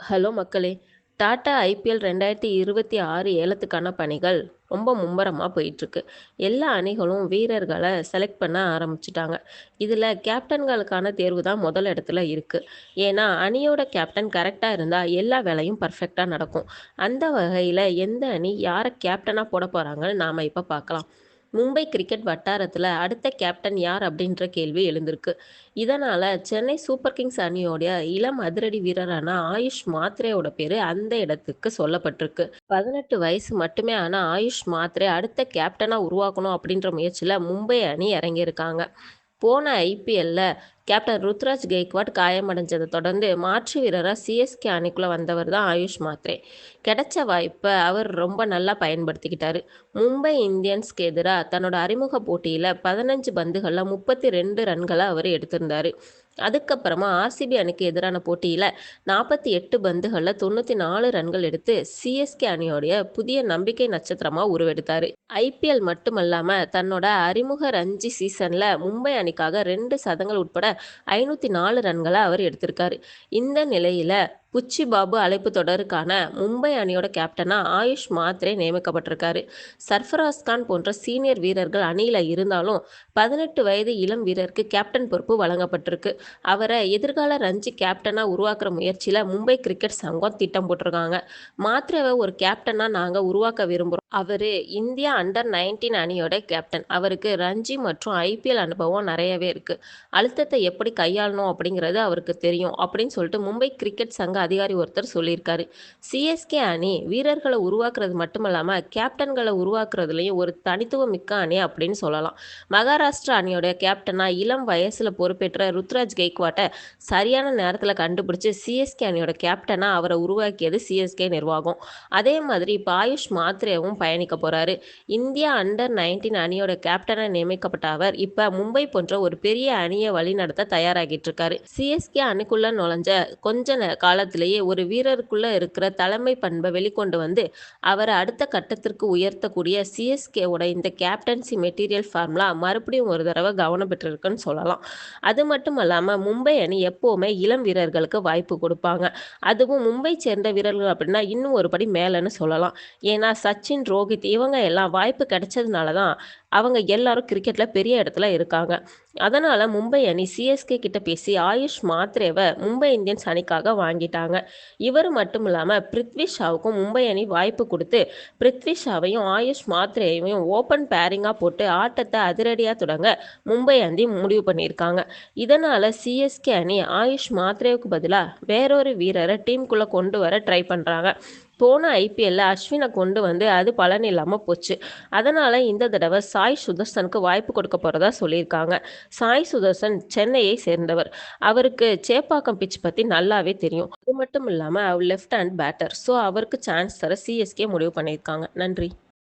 Hello மக்களே! Tata IPL 2026 ஏலத்துக்கான பணிகள் ரொம்ப மும்முரமாக போயிட்டுருக்கு. எல்லா அணிகளும் வீரர்களை செலக்ட் பண்ண ஆரம்பிச்சிட்டாங்க இதில் கேப்டன்களுக்கான தேர்வு தான் முதல் இடத்துல இருக்குது ஏன்னா, அணியோட கேப்டன் கரெக்டாக இருந்தால் எல்லா வேலையும் பர்ஃபெக்டாக நடக்கும். அந்த வகையில் எந்த அணி யாரை கேப்டனாக போடப் போகிறாங்கன்னு நாம இப்போ பார்க்கலாம். மும்பை கிரிக்கெட் வட்டாரத்தில் அடுத்த கேப்டன் யார் அப்படின்ற கேள்வி எழுந்திருக்கு. இதனால் சென்னை சூப்பர் கிங்ஸ் அணியோடைய இளம் அதிரடி வீரரான ஆயுஷ் மாத்ரேவோட பேர் அந்த இடத்துக்கு சொல்லப்பட்டிருக்கு. 18 வயசு மட்டுமே ஆனால் ஆயுஷ் மாத்ரே அடுத்த கேப்டனாக உருவாக்கணும் அப்படின்ற முயற்சியில் மும்பை அணி இறங்கியிருக்காங்க. போன ஐபிஎல்ல கேப்டன் ருத்ராஜ் கெய்க்வாட் காயமடைஞ்சதை தொடர்ந்து மாற்று வீரராக சிஎஸ்கே அணிக்குள்ளே வந்தவர் தான் ஆயுஷ் மாத்ரே. கிடைச்ச வாய்ப்பை அவர் ரொம்ப நல்லா பயன்படுத்திக்கிட்டாரு. மும்பை இந்தியன்ஸ்க்கு எதிராக தன்னோட அறிமுக போட்டியில 15 பந்துகள்ல 32 ரன்கள அவரு எடுத்திருந்தாரு. அதுக்கப்புறமா ஆர்சிபி அணிக்கு எதிரான போட்டியில் நாற்பத்தி எட்டு பந்துகளில் தொண்ணூற்றி நாலு ரன்கள் எடுத்து சிஎஸ்கே அணியோடைய புதிய நம்பிக்கை நட்சத்திரமாக உருவெடுத்தார் ஐபிஎல் மட்டுமல்லாமல் தன்னோட அறிமுக ரஞ்சி சீசனில் மும்பை அணிக்காக ரெண்டு சதங்கள் உட்பட ஐநூத்தி நாலு ரன்களை அவர் எடுத்திருக்காரு. இந்த நிலையில குச்சி பாபு அழைப்பு தொடருக்கான மும்பை அணியோட கேப்டனாக ஆயுஷ் மாத்ரே நியமிக்கப்பட்டிருக்காரு. சர்ஃபராஸ் கான் போன்ற சீனியர் வீரர்கள் அணியில் இருந்தாலும் 18 வயது இளம் வீரருக்கு கேப்டன் பொறுப்பு வழங்கப்பட்டிருக்கு. அவரை எதிர்கால ரஞ்சி கேப்டனாக உருவாக்குற முயற்சியில் மும்பை கிரிக்கெட் சங்கம் திட்டம் போட்டிருக்காங்க. மாத்ரேவை ஒரு கேப்டனாக நாங்கள் உருவாக்க விரும்புகிறோம் அவர் இந்தியா அண்டர் 19 அணியோட கேப்டன். அவருக்கு ரஞ்சி மற்றும் ஐபிஎல் அனுபவம் நிறையவே இருக்குது அழுத்தத்தை எப்படி கையாளணும் அப்படிங்கிறது அவருக்கு தெரியும் அப்படின்னு சொல்லிட்டு மும்பை கிரிக்கெட் சங்க அதிகாரி ஒருத்தர் சொல்லியிருக்காரு. சிஎஸ்கே அணி வீரர்களை உருவாக்குறது மட்டுமல்லாமல் கேப்டன்களை உருவாக்குறதுலையும் ஒரு தனித்துவம் மிக்க அணி அப்படின்னு சொல்லலாம். மகாராஷ்டிரா அணியோட கேப்டனா இளம் வயசில் பொறுப்பேற்ற ருத்ராஜ் கெய்க்வாட்டை சரியான நேரத்தில் கண்டுபிடிச்சு சிஎஸ்கே அணியோட கேப்டனாக அவரை உருவாக்கியது சிஎஸ்கே நிர்வாகம். அதே மாதிரி இப்போ ஆயுஷ் மாத்ரேவும் பயணிக்க போகிறாரு இந்தியா அண்டர் 19 அணியோட கேப்டனாக நியமிக்கப்பட்ட அவர் இப்போ மும்பை போன்ற ஒரு பெரிய அணியை வழிநடத்த தயாராகிட்டு இருக்காரு. சிஎஸ்கே அணிக்குள்ள நுழைஞ்ச கொஞ்ச காலத்திலேயே ஒரு வீரருக்குள்ள இருக்கிற தலைமை பண்பை வெளிக்கொண்டு வந்து அவரை அடுத்த கட்டத்திற்கு உயர்த்தக்கூடிய சிஎஸ்கேவோட இந்த கேப்டன்சி மெட்டீரியல் ஃபார்முலா மறுபடியும் ஒரு தடவை கவனம் பெற்றிருக்குன்னு சொல்லலாம். அது மட்டும் இல்லாமல் மும்பை அணி எப்போவுமே இளம் வீரர்களுக்கு வாய்ப்பு கொடுப்பாங்க. அதுவும் மும்பை சேர்ந்த வீரர்கள் அப்படின்னா இன்னும் ஒரு படி மேலேன்னு சொல்லலாம். ஏன்னா சச்சின், ரோஹித் இவங்க எல்லாம் வாய்ப்பு கிடைச்சதுனால தான் அவங்க எல்லாரும் கிரிக்கெட்ல பெரிய இடத்துல இருக்காங்க. அதனால மும்பை அணி சிஎஸ்கே கிட்ட பேசி ஆயுஷ் மாத்ரேவை மும்பை இந்தியன்ஸ் அணிக்காக வாங்கிட்டாங்க. இவர் மட்டுமில்லாம பிருத்வி ஷாவுக்கும் மும்பை அணி வாய்ப்பு கொடுத்து பிருத்வி ஷாவையும் ஆயுஷ் மாத்ரேவையும் ஓபன் பேரிங்கா போட்டு ஆட்டத்தை அதிரடியா தொடங்க மும்பை அணி முடிவு பண்ணியிருக்காங்க. இதனால சிஎஸ்கே அணி ஆயுஷ் மாத்ரேவுக்கு பதிலாக வேறொரு வீரரை டீமுக்குள்ள கொண்டு வர ட்ரை பண்றாங்க. போன ஐபிஎல்ல அஸ்வினை கொண்டு வந்து அது பலன் இல்லாமல் போச்சு. அதனால இந்த தடவை சாய் சுதர்சனுக்கு வாய்ப்பு கொடுக்க போறதா சொல்லியிருக்காங்க. சாய் சுதர்சன் சென்னையை சேர்ந்தவர். அவருக்கு சேப்பாக்கம் பிட்ச் பத்தி நல்லாவே தெரியும். அது மட்டும் இல்லாமல் அவர் லெஃப்ட் ஹேண்ட் பேட்டர். ஸோ அவருக்கு சான்ஸ் தர சிஎஸ்கே முடிவு பண்ணியிருக்காங்க. நன்றி.